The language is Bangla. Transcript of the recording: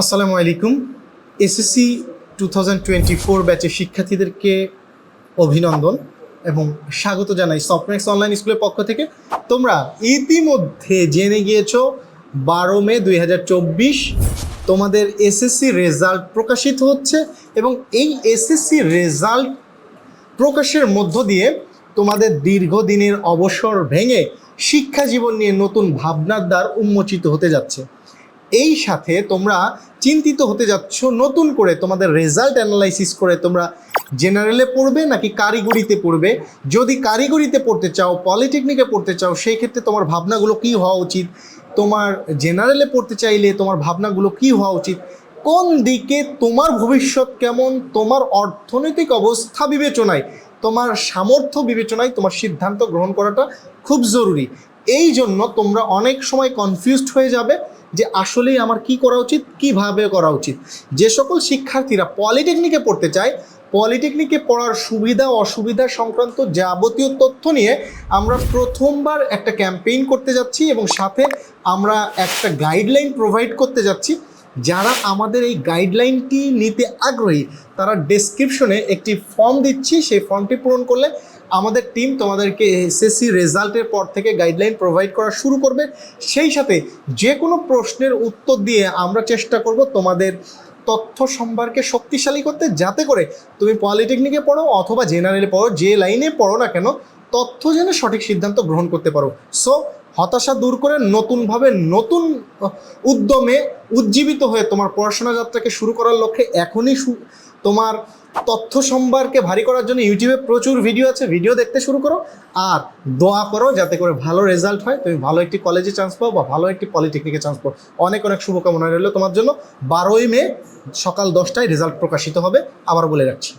আসসালামু আলাইকুম। SSC two thousand twenty four ব্যাচের শিক্ষার্থীদেরকে অভিনন্দন এবং স্বাগত জানাই সফটম্যাক্স অনলাইন স্কুলের পক্ষ থেকে। তোমরা ইতিমধ্যে জেনে গিয়েছো, বারো মে দুই হাজার চব্বিশ তোমাদের এসএসসি রেজাল্ট প্রকাশিত হচ্ছে এবং এই এসএসসি রেজাল্ট প্রকাশের মধ্য দিয়ে তোমাদের দীর্ঘদিনের অবসর ভেঙে শিক্ষা জীবন নিয়ে নতুন ভাবনার দ্বার উন্মোচিত হতে যাচ্ছে। এই সাথে তোমরা চিন্তিত হতে যাচ্ছ, নতুন করে তোমাদের রেজাল্ট অ্যানালাইসিস করে তোমরা জেনারেলে পড়বে নাকি কারিগরিতে পড়বে? যদি কারিগরিতে পড়তে চাও পলিটেকনিকে পড়তে চাও, সেই ক্ষেত্রে তোমার ভাবনাগুলো কী হওয়া উচিত? তোমার জেনারেলে পড়তে চাইলে তোমার ভাবনাগুলো কী হওয়া উচিত? কোন দিকে তোমার ভবিষ্যৎ কেমন? তোমার অর্থনৈতিক অবস্থা বিবেচনায়, তোমার সামর্থ্য বিবেচনায় তোমার সিদ্ধান্ত গ্রহণ করাটা খুব জরুরি। এই জন্য তোমরা অনেক সময় কনফিউজড হয়ে যাবে। যে আসলেই আমার কি করা উচিত, কীভাবে করা উচিত। যে সকল শিক্ষার্থীরা পলিটেকনিকে পড়তে চায়, পলিটেকনিকে পড়ার সুবিধা, অসুবিধা সংক্রান্ত যাবতীয় তথ্য নিয়ে আমরা প্রথমবার একটা ক্যাম্পেইন করতে যাচ্ছি এবং সাথে আমরা একটা গাইডলাইন প্রোভাইড করতে যাচ্ছি। যারা আমাদের এই গাইডলাইনটি নিতে আগ্রহী, তারা ডেসক্রিপশনে একটি ফর্ম দিচ্ছি। সেই ফর্মটি পূরণ করলে আমাদের টিম তোমাদেরকে এসএসসি রেজাল্টের পর থেকে গাইডলাইন প্রোভাইড করা শুরু করবে। সেই সাথে যে কোনো প্রশ্নের উত্তর দিয়ে আমরা চেষ্টা করব তোমাদের তথ্য সম্ভারকে শক্তিশালী করতে, যাতে করে তুমি পলিটেকনিকে পড়ো অথবা জেনারেলে পড়ো, যে লাইনে পড়ো না কেন, তথ্য যেন সঠিক সিদ্ধান্ত গ্রহণ করতে পারো। সো হতাশা দূর করে নতুনভাবে নতুন উদ্যমে উজ্জীবিত হয়ে তোমার পড়াশোনা যাত্রাকে শুরু করার লক্ষ্যে এখনই তোমার তথ্য সম্ভারকে ভারী করার জন্য ইউটিউবে প্রচুর ভিডিও আছে, ভিডিও দেখতে শুরু করো আর দোয়া করো যাতে করে ভালো রেজাল্ট হয়। তুমি ভালো একটি কলেজে চান্স পাও বা ভালো একটি পলিটেকনিকে চান্স পাও। অনেক অনেক শুভকামনা রইল তোমার জন্য। বারোই মে সকাল দশটায় রেজাল্ট প্রকাশিত হবে। আবার বলে রাখছি।